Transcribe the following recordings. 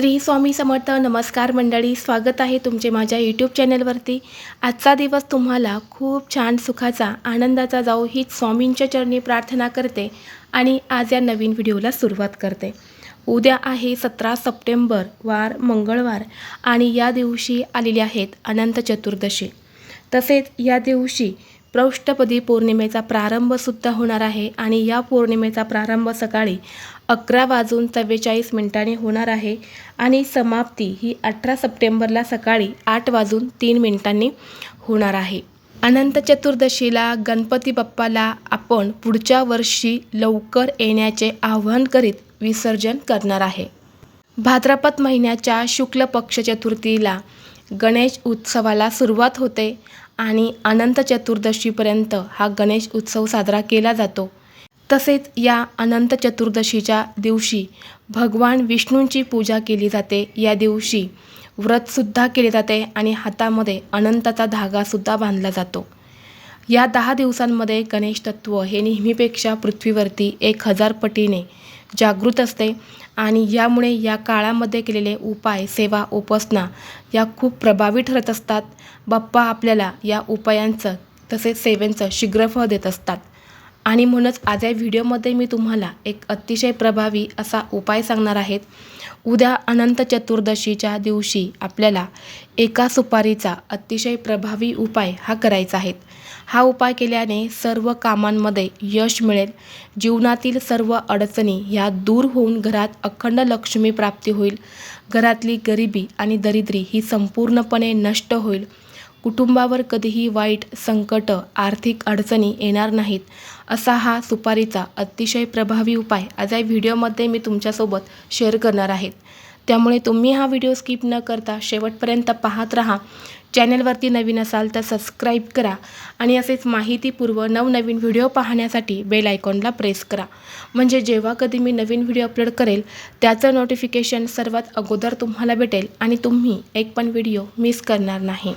श्री स्वामी समर्थ नमस्कार मंडळी स्वागत आहे तुमचे माझ्या यूट्यूब चॅनलवरती आजचा दिवस तुम्हाला खूप छान सुखाचा आनंदाचा जाऊ हीच स्वामींच्या चरणी प्रार्थना करते आणि आज या नवीन व्हिडिओला सुरुवात करते. उद्या आहे सतरा सप्टेंबर वार मंगळवार आणि या दिवशी आलेली आहेत अनंत चतुर्दशी. तसेच या दिवशी प्रौष्ठपदी पौर्णिमेचा प्रारंभसुद्धा होणार आहे आणि या पौर्णिमेचा प्रारंभ सकाळी अकरा वाजून चव्वेचाळीस मिनिटांनी होणार आहे आणि समाप्ती ही अठरा सप्टेंबरला सकाळी आठ वाजून तीन मिनिटांनी होणार आहे. अनंत चतुर्दशीला गणपती बाप्पाला आपण पुढच्या वर्षी लवकर येण्याचे आवाहन करीत विसर्जन करणार आहे. भाद्रपद महिन्याच्या शुक्ल पक्ष चतुर्थीला गणेश उत्सवाला सुरुवात होते. आणि अनंत चतुर्दशीपर्यंत हा गणेश उत्सव साजरा केला जातो. तसेच या अनंत चतुर्दशीच्या दिवशी भगवान विष्णूंची पूजा केली जाते. या दिवशी व्रतसुद्धा केले जाते आणि हातामध्ये अनंताचा धागासुद्धा बांधला जातो. या दहा दिवसांमध्ये गणेश तत्व हे नेहमीपेक्षा पृथ्वीवरती एक हजार पटीने जागृत असते आणि यामुळे या काळामध्ये केलेले उपाय सेवा उपासना या खूप प्रभावी ठरत असतात. बाप्पा आपल्याला या उपायांचं तसेच सेवेंचं शीघ्रफळ देत असतात. आणि म्हणूनच आज या व्हिडिओमध्ये मी तुम्हाला एक अतिशय प्रभावी असा उपाय सांगणार आहेत. उद्या अनंत चतुर्दशीच्या दिवशी आपल्याला एका सुपारीचा अतिशय प्रभावी उपाय हा करायचा आहे. हा उपाय केल्याने सर्व कामांमध्ये यश मिळेल. जीवनातील सर्व अडचणी ह्या दूर होऊन घरात अखंड लक्ष्मी प्राप्ती होईल. घरातली गरिबी आणि दरिद्री ही संपूर्णपणे नष्ट होईल. कुटुंबावर कधीही वाईट संकट आर्थिक अडचणी येणार नाहीत असा हा सुपारीचा अतिशय प्रभावी उपाय आज या व्हिडिओमध्ये मी तुमच्यासोबत शेअर करणार आहेत त्यामुळे तुम्ही हा व्हिडिओ स्किप न करता शेवटपर्यंत पाहत राहा. चॅनलवरती नवीन असाल तर सबस्क्राईब करा आणि असेच माहितीपूर्व नवनवीन व्हिडिओ पाहण्यासाठी बेल आयकॉनला प्रेस करा. म्हणजे जेव्हा कधी मी नवीन व्हिडिओ अपलोड करेल त्याचं नोटिफिकेशन सर्वात अगोदर तुम्हाला भेटेल आणि तुम्ही एक पण व्हिडिओ मिस करणार नाही.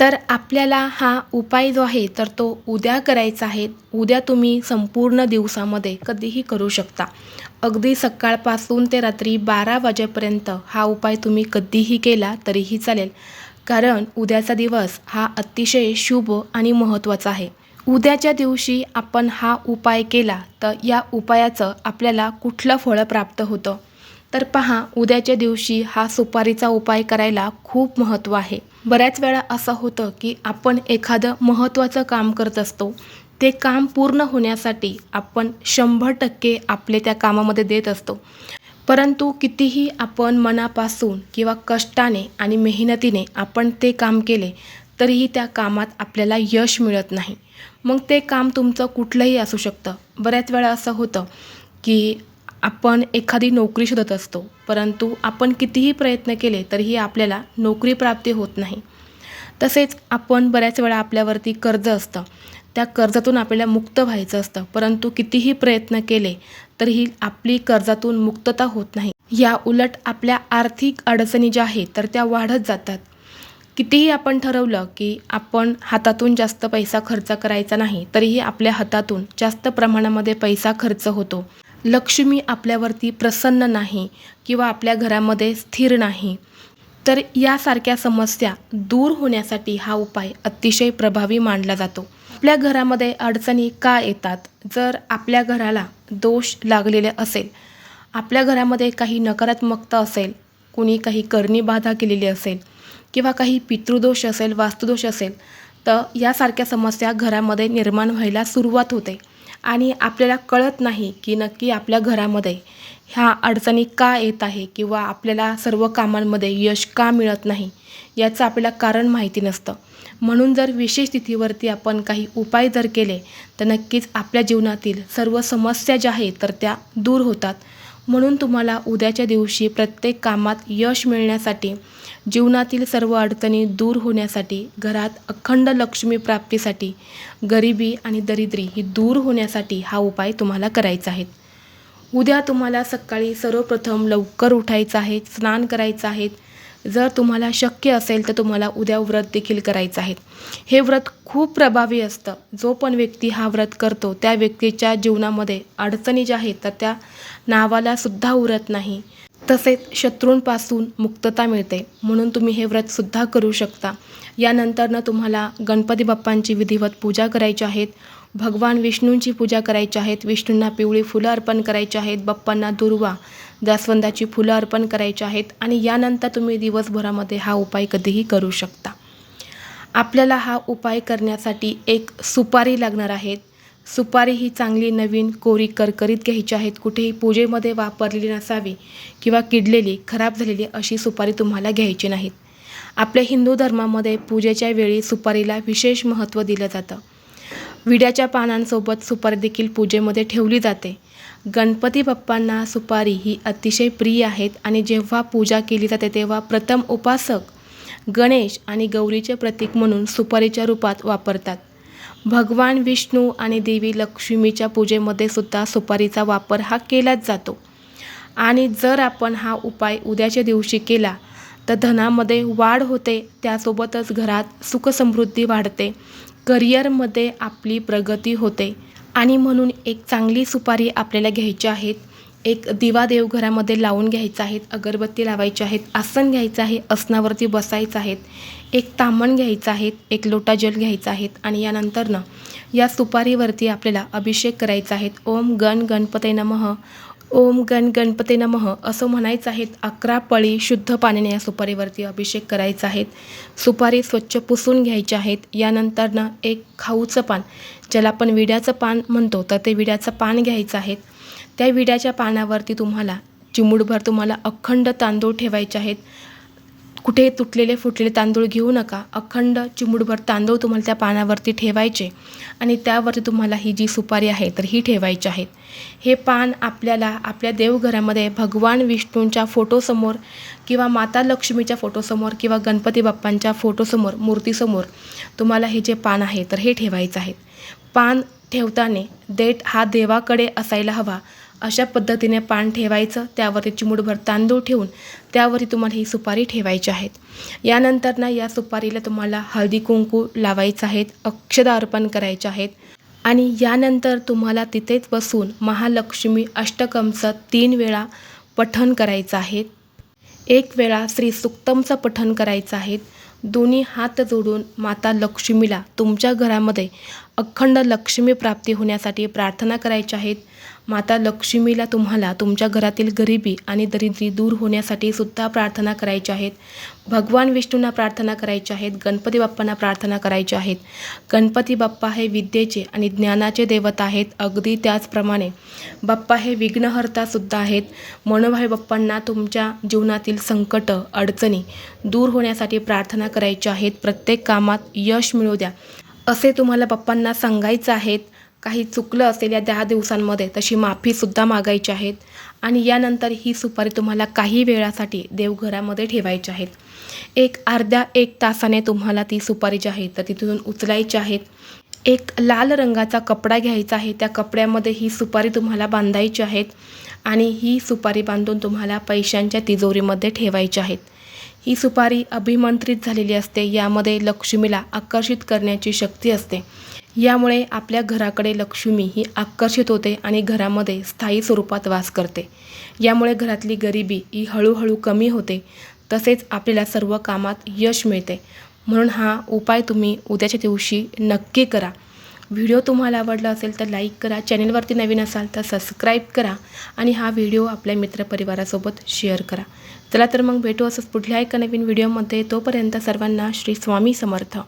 तर आपल्याला हा उपाय जो आहे तर तो उद्या करायचा आहे. उद्या तुम्ही संपूर्ण दिवसामध्ये कधीही करू शकता. अगदी सकाळपासून ते रात्री बारा वाजेपर्यंत हा उपाय तुम्ही कधीही केला तरीही चालेल. कारण उद्याचा दिवस हा अतिशय शुभ आणि महत्त्वाचा आहे. उद्याच्या दिवशी आपण हा उपाय केला तर या उपायाचं आपल्याला कुठलं फळ प्राप्त होतं? तर पहा उद्याच्या दिवशी हा सुपारीचा उपाय करायला खूप महत्त्व आहे. बऱ्याच वेळा असं होतं की आपण एखादं महत्त्वाचं काम करत असतो. ते काम पूर्ण होण्यासाठी आपण शंभर टक्के आपले त्या कामामध्ये देत असतो. परंतु कितीही आपण मनापासून किंवा कष्टाने आणि मेहनतीने आपण ते काम केले तरीही त्या कामात आपल्याला यश मिळत नाही. मग ते काम तुमचं कुठलंही असू शकतं. बऱ्याच वेळा असं होतं की आपण एखादी नोकरी शोधत असतो परंतु आपण कितीही प्रयत्न केले तरीही आपल्याला नोकरी प्राप्ती होत नाही. तसेच आपण बऱ्याच वेळा आपल्यावरती कर्ज असतं. त्या कर्जातून आपल्याला मुक्त व्हायचं असतं परंतु कितीही प्रयत्न केले तरीही आपली कर्जातून मुक्तता होत नाही. या उलट आपल्या आर्थिक अडचणी ज्या आहेत तर त्या वाढत जातात. कितीही आपण ठरवलं की आपण हातातून जास्त पैसा खर्च करायचा नाही तरीही आपल्या हातातून जास्त प्रमाणामध्ये पैसा खर्च होतो. लक्ष्मी आपल्यावरती प्रसन्न नाही किंवा आपल्या घरामध्ये स्थिर नाही. तर यासारख्या समस्या दूर होण्यासाठी हा उपाय अतिशय प्रभावी मानला जातो. आपल्या घरामध्ये अडचणी का येतात? जर आपल्या घराला दोष लागलेले असेल आपल्या घरामध्ये काही नकारात्मकता असेल कुणी काही करणी बाधा केलेली असेल किंवा काही पितृदोष असेल वास्तुदोष असेल तर यासारख्या समस्या घरामध्ये निर्माण व्हायला सुरुवात होते. आणि आपल्याला कळत नाही की नक्की आपल्या घरामध्ये ह्या अडचणी का येत आहे किंवा आपल्याला सर्व कामांमध्ये यश का मिळत नाही याचं आपल्याला कारण माहिती नसतं. म्हणून जर विशेष तिथीवरती आपण काही उपाय जर केले तर नक्कीच आपल्या जीवनातील सर्व समस्या ज्या आहेत तर त्या दूर होतात. म्हणून तुम्हाला उद्याच्या दिवशी प्रत्येक कामात यश मिळण्यासाठी जीवनातील सर्व अडचणी दूर होण्यासाठी घरात अखंड लक्ष्मी प्राप्तीसाठी गरिबी आणि दरिद्री ही दूर होण्यासाठी हा उपाय तुम्हाला करायचा आहे. उद्या तुम्हाला सकाळी सर्वप्रथम लवकर उठायचं आहे स्नान करायचं आहे. जर तुम्हाला शक्य असेल तर तुम्हाला उद्या व्रत देखील करायचं आहे. हे व्रत खूप प्रभावी असतं. जो पण व्यक्ती हा व्रत करतो त्या व्यक्तीच्या जीवनामध्ये अडचणी ज्या आहेत तर त्या नावाला सुद्धा उरत नाही. तसेच शत्रूंपासून मुक्तता मिळते. म्हणून तुम्ही हे व्रतसुद्धा करू शकता. यानंतरनं तुम्हाला गणपती बाप्पांची विधिवत पूजा करायची आहेत. भगवान विष्णूंची पूजा करायची आहेत. विष्णूंना पिवळी फुलं अर्पण करायची आहेत. बाप्पांना दुर्वा जास्वंदाची फुलं अर्पण करायची आहेत. आणि यानंतर तुम्ही दिवसभरामध्ये हा उपाय कधीही करू शकता. आपल्याला हा उपाय करण्यासाठी एक सुपारी लागणार आहेत सुपारी ही चांगली नवीन कोरी करकरीत घ्यायची आहेत. कुठेही पूजेमध्ये वापरलेली नसावी किंवा किडलेली खराब झालेली अशी सुपारी तुम्हाला घ्यायची नाहीत. आपल्या हिंदू धर्मामध्ये पूजेच्या वेळी सुपारीला विशेष महत्त्व दिलं जातं. विड्याच्या पानांसोबत सुपारी देखील पूजेमध्ये ठेवली जाते. गणपती बाप्पांना सुपारी ही अतिशय प्रिय आहेत आणि जेव्हा पूजा केली जाते तेव्हा प्रथम उपासक गणेश आणि गौरीचे प्रतीक म्हणून सुपारीच्या रूपात वापरतात. भगवान विष्णू आणि देवी लक्ष्मीच्या पूजेमध्ये सुद्धा सुपारीचा वापर हा केलाच जातो. आणि जर आपण हा उपाय उद्याच्या दिवशी केला तर धनामध्ये वाढ होते त्यासोबतच घरात सुखसमृद्धी वाढते करिअरमध्ये आपली प्रगती होते. आणि म्हणून एक चांगली सुपारी आपल्याला घ्यायची आहेत एक दिवा देवघरामध्ये लावून घ्यायचा आहेत अगरबत्ती लावायची आहेत आसन घ्यायचं आहे आसनावरती बसायचं आहेत एक तामण घ्यायचं आहेत एक लोटा जल घ्यायचा आहेत आणि यानंतरनं या सुपारीवरती आपल्याला अभिषेक करायचा आहेत. ओम गण गणपते नमः. ओम गण गणपते नमः. असं म्हणायचं आहेत अकरा पळी शुद्ध पाण्याने या सुपारीवरती अभिषेक करायचा आहेत. सुपारी स्वच्छ पुसून घ्यायची आहेत. यानंतरनं एक खाऊचं पान ज्याला आपण विड्याचं पान म्हणतो तर ते विड्याचं पान घ्यायचं आहे त्या विड्याच्या पानावरती तुम्हाला चिमूटभर तुम्हाला अखंड तांदूळ ठेवायचे आहेत. कुठे तुटलेले फुटलेले तांदूळ घेऊ नका. अखंड चिमूटभर तांदूळ तुम्हाला त्या पानावरती ठेवायचे आणि त्यावरती तुम्हाला ही जी सुपारी आहे तर ही ठेवायची आहेत हे पान आपल्याला आपल्या देवघरामध्ये भगवान विष्णूंच्या फोटोसमोर किंवा माता लक्ष्मीच्या फोटोसमोर किंवा गणपती बाप्पांच्या फोटोसमोर मूर्तीसमोर तुम्हाला हे जे पान आहे तर हे ठेवायचं आहे. पान ठेवताना देठ हा देवाकडे असायला हवा. अशा पद्धतीने पान ठेवायचं त्यावरती चिमूटभर तांदूळ ठेवून त्यावरती तुम्हाला ही सुपारी ठेवायची आहेत. यानंतर ना या सुपारीला तुम्हाला हळदी कुंकू लावायचं आहेत अक्षदा अर्पण करायचे आहेत. आणि यानंतर तुम्हाला तिथेच बसून महालक्ष्मी अष्टकमचं तीन वेळा पठण करायचं आहे एक वेळा श्री सुक्तमचं पठण करायचं आहे दोन्ही हात जोडून माता लक्ष्मीला तुमच्या घरामध्ये अखंड लक्ष्मी प्राप्ती होण्यासाठी प्रार्थना करायच्या आहेत. माता लक्ष्मीला तुम्हाला तुमच्या घरातील गरिबी आणि दरिद्री दूर होण्यासाठी सुद्धा प्रार्थना करायच्या आहेत. भगवान विष्णूंना प्रार्थना करायच्या आहेत. गणपती बाप्पांना प्रार्थना करायच्या आहेत. गणपती बाप्पा हे विद्येचे आणि ज्ञानाचे दैवत आहेत. अगदी त्याचप्रमाणे बाप्पा हे विघ्नहर्तासुद्धा आहेत. मनोभाई बाप्पांना तुमच्या जीवनातील संकट अडचणी दूर होण्यासाठी प्रार्थना करायच्या आहेत. प्रत्येक कामात यश मिळू द्या. असे तुम्हाला बाप्पांना सांगायचं आहेत काही चुकलं असेल या दहा दिवसांमध्ये तशी माफीसुद्धा मागायची आहेत. आणि यानंतर ही सुपारी तुम्हाला काही वेळासाठी देवघरामध्ये ठेवायची आहेत. एक अर्ध्या एक तासाने तुम्हाला ती सुपारी जी आहे तर तिथून उचलायची आहेत. एक लाल रंगाचा कपडा घ्यायचा आहे त्या कपड्यामध्ये ही सुपारी तुम्हाला बांधायची आहेत. आणि ही सुपारी बांधून तुम्हाला पैशांच्या तिजोरीमध्ये ठेवायची आहेत. ही सुपारी अभिमंत्रित झालेली असते यामध्ये लक्ष्मीला आकर्षित करण्याची शक्ती असते. यामुळे आपल्या घराकडे लक्ष्मी ही आकर्षित होते आणि घरामध्ये स्थायी स्वरूपात वास करते. यामुळे घरातली गरिबी ही हळूहळू कमी होते. तसेच आपल्याला सर्व कामात यश मिळते. म्हणून हा उपाय तुम्ही उद्याच्या दिवशी नक्की करा. व्हिडिओ तुम्हाला आवडला असेल तर लाईक करा. चॅनेलवरती नवीन असाल तर सबस्क्राईब करा आणि हा व्हिडिओ आपल्या मित्रपरिवारासोबत शेअर करा. चला तर मग भेटू असंच पुढल्या एका नवीन व्हिडिओमध्ये. तोपर्यंत सर्वांना श्री स्वामी समर्थ.